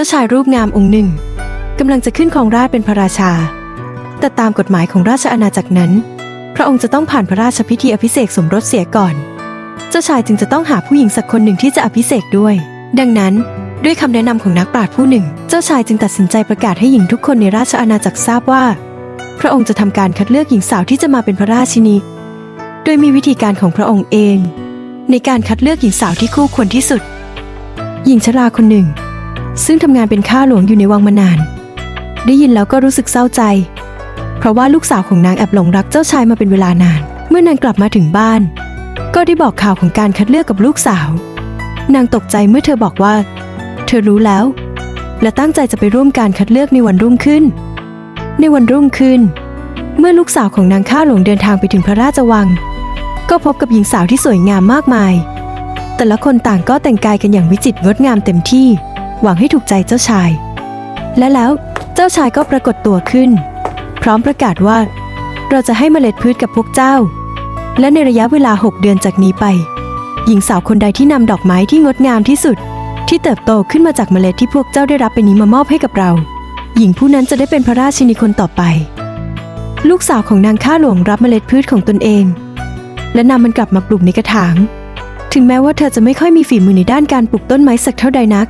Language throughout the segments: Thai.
จ้าชายรูปงามองค์หนึ่งกำลังจะขึ้นครองราชเป็นพระราชา แต่ตามกฎหมายของราชอาณาจักรนั้น พระองค์จะต้องผ่านพระราชพิธีอภิเษกสมรสเสียก่อน เจ้าชายจึงจะต้องหาผู้หญิงสักคนหนึ่งที่จะอภิเษกด้วย ดังนั้น ด้วยคำแนะนำของนักปราชญ์ผู้หนึ่ง เจ้าชายจึงตัดสินใจประกาศให้หญิงทุกคนในราชอาณาจักรทราบว่า พระองค์จะทำการคัดเลือกหญิงสาวที่จะมาเป็นพระราชินี โดยมีวิธีการของพระองค์เอง ในการคัดเลือกหญิงสาวที่คู่ควรที่สุด หญิงชราคนหนึ่ง ซึ่งทำงานเป็นข้าหลวงอยู่ในวังมานาน ได้ยินแล้วก็รู้สึกเศร้าใจ เพราะว่าลูกสาวของนางแอบหลงรักเจ้าชายมาเป็นเวลานาน เมื่อนางกลับมาถึงบ้าน ก็ได้บอกข่าวของการคัดเลือกกับลูกสาว นางตกใจเมื่อเธอบอกว่า เธอรู้แล้ว และตั้งใจจะไปร่วมการคัดเลือกในวันรุ่งขึ้น ในวันรุ่งขึ้น เมื่อลูกสาวของนางข้าหลวงเดินทางไปถึงพระราชวัง ก็พบกับหญิงสาวที่สวยงามมากมาย แต่ละคนต่างก็แต่งกายกันอย่างวิจิตรงดงามเต็มที่ หวังให้ถูกใจเจ้าชาย และแล้วเจ้าชายก็ปรากฏตัวขึ้น พร้อมประกาศว่า เราจะให้เมล็ดพืชกับพวกเจ้า และในระยะเวลา 6 เดือนจากนี้ไป หญิงสาวคนใดที่นำดอกไม้ที่งดงามที่สุด ที่เติบโตขึ้นมาจากเมล็ดที่พวกเจ้าได้รับไปนี้มามอบให้กับเรา หญิงผู้นั้นจะได้เป็นพระราชินีคนต่อไป ลูกสาวของนางข้าหลวงรับเมล็ดพืชของตนเอง และนำมันกลับมาปลูกในกระถาง ถึงแม้ว่าเธอจะไม่ค่อยมีฝีมือในด้านการปลูกต้นไม้สักเท่าใดนัก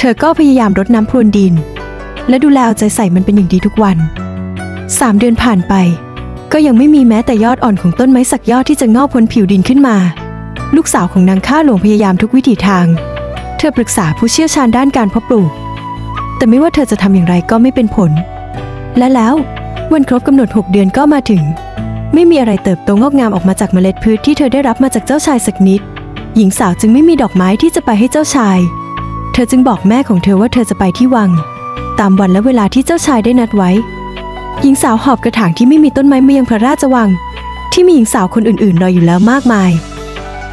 เธอก็พยายามรดน้ำพรวนดิน และดูแลเอาใจใส่มันเป็นอย่างดีทุกวันสามเดือนผ่านไป ก็ยังไม่มีแม้แต่ยอดอ่อนของต้นไม้สักยอดที่จะงอกพ้นผิวดินขึ้นมา ลูกสาวของนางข้าหลวงพยายามทุกวิถีทาง เธอปรึกษาผู้เชี่ยวชาญด้านการเพาะปลูก แต่ไม่ว่าเธอจะทำอย่างไรก็ไม่เป็นผล และแล้ววันครบกำหนด 6 เดือนก็มาถึง ไม่มีอะไรเติบโตงอกงามออกมาจากเมล็ดพืชที่เธอได้รับมาจากเจ้าชายสักนิด หญิงสาวจึงไม่มีดอกไม้ที่จะไปให้เจ้าชาย เธอจึงบอกแม่ของเธอว่าเธอจะไปที่วัง ตามวันและเวลาที่เจ้าชายได้นัดไว้ หญิงสาวหอบกระถางที่ไม่มีต้นไม้มายังพระราชวัง ที่มีหญิงสาวคนอื่นๆรออยู่แล้วมากมาย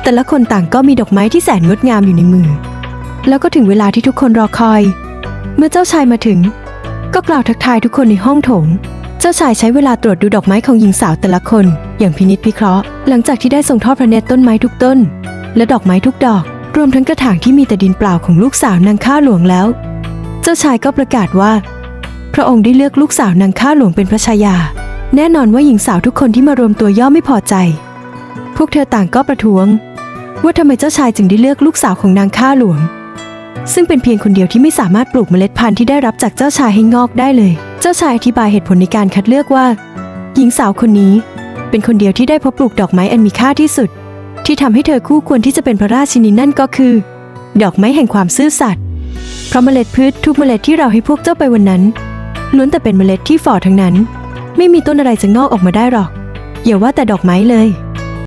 แต่ละคนต่างก็มีดอกไม้ที่แสนงดงามอยู่ในมือ แล้วก็ถึงเวลาที่ทุกคนรอคอย เมื่อเจ้าชายมาถึง ก็กล่าวทักทายทุกคนในห้องโถง เจ้าชายใช้เวลาตรวจดูดอกไม้ของหญิงสาวแต่ละคน อย่างพินิจพิเคราะห์ หลังจากที่ได้ส่งทอดพระเนตรต้นไม้ทุกต้น และดอกไม้ทุกดอก รวมทั้งกระถางที่มีแต่ดินเปล่าของลูกสาวนางข้าหลวงแล้ว เจ้าชายก็ประกาศว่า พระองค์ได้เลือกลูกสาวนางข้าหลวงเป็นพระชายา แน่นอนว่าหญิงสาวทุกคนที่มารวมตัวย่อมไม่พอใจ พวกเธอต่างก็ประท้วง ว่าทำไมเจ้าชายจึงได้เลือกลูกสาวของนางข้าหลวง ซึ่งเป็นเพียงคนเดียวที่ไม่สามารถปลูกเมล็ดพันธุ์ที่ได้รับจากเจ้าชายให้งอกได้เลย เจ้าชายอธิบายเหตุผลในการคัดเลือกว่า หญิงสาวคนนี้ เป็นคนเดียวที่ได้พบปลูกดอกไม้อันมีค่าที่สุด ที่ทำให้เธอคู่ควรที่จะเป็นพระราชินีนั่นก็คือ ดอกไม้แห่งความซื่อสัตย์เพราะเมล็ดพืชทุกเมล็ดที่เราให้พวกเจ้าไปวันนั้นล้วนแต่เป็นเมล็ดที่ฝ่อทั้งนั้น ไม่มีต้นอะไรจะงอกออกมาได้หรอกอย่าว่าแต่ดอกไม้เลย